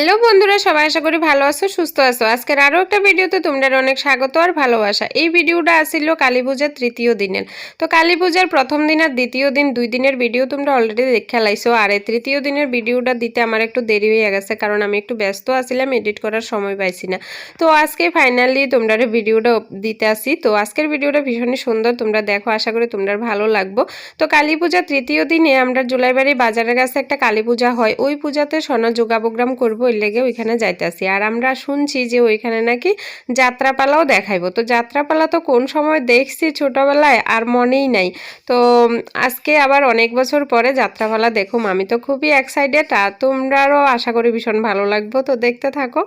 Hello বন্ধুরা, সবাই আশা করি ভালো আছো, সুস্থ আছো। আজকের আরও একটা ভিডিওতে তোমরা অনেক স্বাগত আর ভালোবাসা। এই ভিডিওটা আসছিল কালী পূজার তৃতীয় দিনের। তো কালী পূজার প্রথম দিন আর দ্বিতীয় দিন দুই দিনের ভিডিও তোমরা অলরেডি দেখে লাইছো। আর এই তৃতীয় দিনের ভিডিওটা দিতে আমার একটু দেরি হয়ে গেছে, কারণ আমি একটু ব্যস্ত আছিলাম এডিট করার সময় পাইছি না। তো আজকে ফাইনালি তোমরা ভিডিওটা দিতে আসি। তো আজকের ভিডিওটা ভীষণই সুন্দর, তোমরা দেখো, আশা করি তোমরা ভালো লাগবো। তো কালী পূজার তৃতীয় দিনে আমরা জুলাইবাড়ি বাজারের কাছে একটা কালী পূজা হয়। ওই পূজাতে সোনা যোগা করব ওই লেগে ওইখানে যাইতেছি। আর আমরা শুনছি যে ওইখানে নাকি যাত্রাপালাও দেখাইবো। তো যাত্রাপালা তো কোন সময় দেখছি ছোটবেলায় আর মনেই নাই। তো আজকে আবার অনেক বছর পরে যাত্রাপালা দেখুম। আমি তো খুবই এক্সাইটেড আর তোমরাও আশা করি ভীষণ ভালো লাগবো। তো দেখতে থাকো।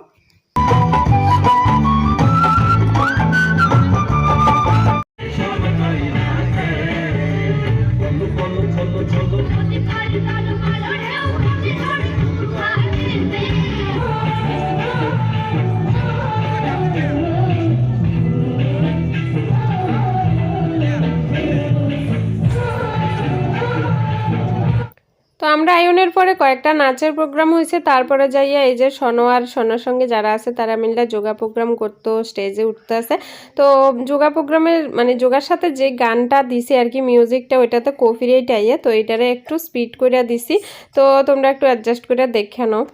পরে কয়েকটা নাচের প্রোগ্রাম হয়েছে, তারপরে যাইয়া এই যে সনো আর সনোর সঙ্গে যারা আছে, তারা মিললে যোগা প্রোগ্রাম করতো স্টেজে উঠতে আছে। তো যোগা প্রোগ্রামের মানে যোগার সাথে যে গানটা দিছি আর কি মিউজিকটা ওইটাতে কফিরেই টাইয়া তো এটারে একটু স্পিড করে দিছি। তো তোমরা একটু অ্যাডজাস্ট করে দেখে নাও।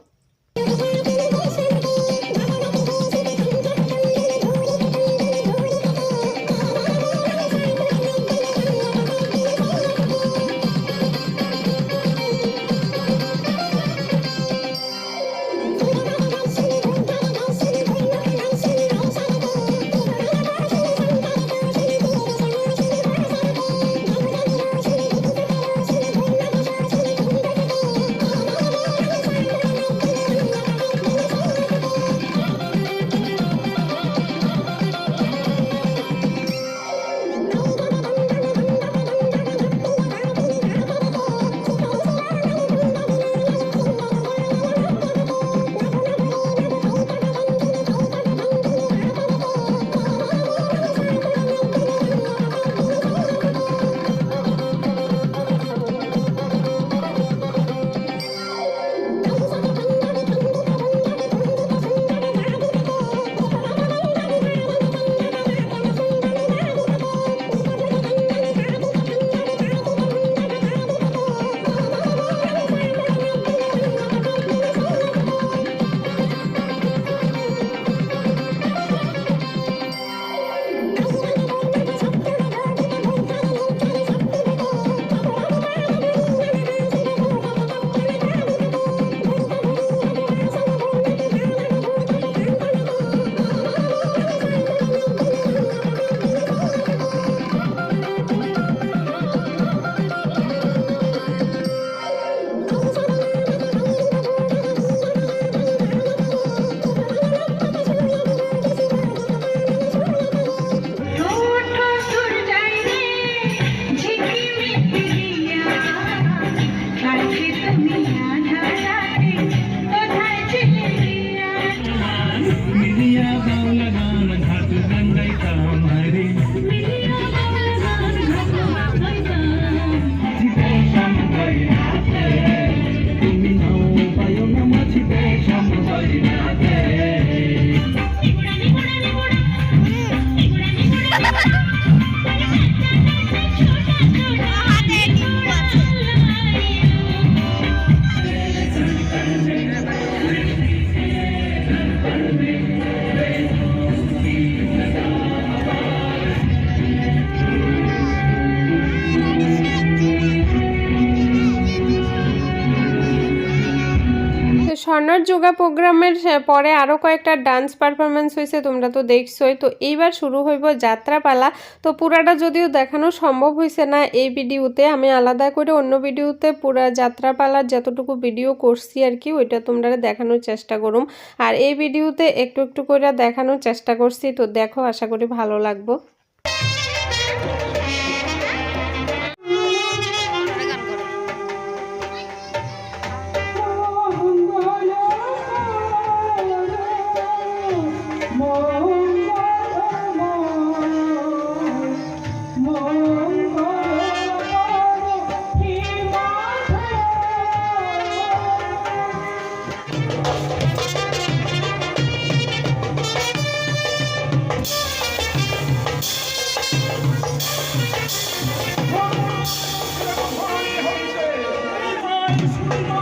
সময় স্বর্ণর যোগা প্রোগ্রামের পরে আরও কয়েকটা ডান্স পারফরমেন্স হয়েছে তোমরা তো দেখছোই। তো এইবার শুরু হইব যাত্রাপালা। তো পুরাটা যদিও দেখানো সম্ভব হয়েছে না, এই ভিডিওতে আমি আলাদা করে অন্য ভিডিওতে পুরা যাত্রাপালার যতটুকু ভিডিও করছি আর কি, ওইটা তোমরা দেখানোর চেষ্টা করুম। আর এই ভিডিওতে একটু একটু করে দেখানোর চেষ্টা করছি, তো দেখো, আশা করি ভালো লাগবো।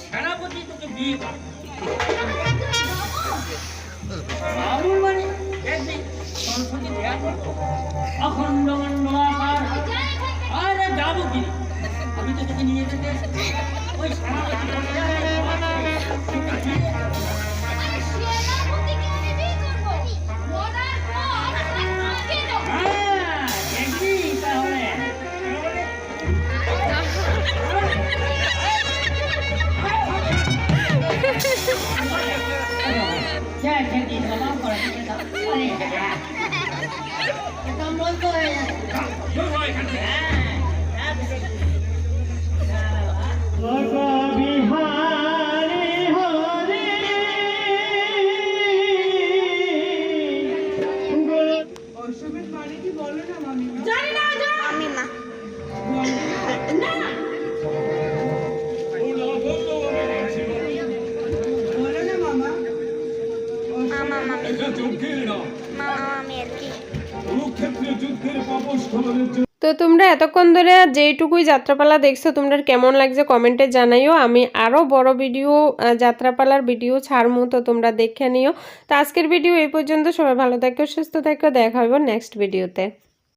সেনাপতি তোকে বিয়ে করে। দেয়া অখণ্ড মণ্ডলাকার। আরে যাব কি আমি তো তোকে নিয়ে যেতে ওই সেনাপতি তো তোমরা এতক্ষণ ধরে যেইটুকুই যাত্রাপালা দেখছ তোমরা কেমন লাগছে কমেন্টে জানাইও। আমি আরও বড় ভিডিও যাত্রাপালার ভিডিও ছাড়মু, তো তোমরা দেখে নিও। তো আজকের ভিডিও এই পর্যন্ত। সবাই ভালো থাকো, সুস্থ থাকো। দেখা হবে নেক্সট ভিডিওতে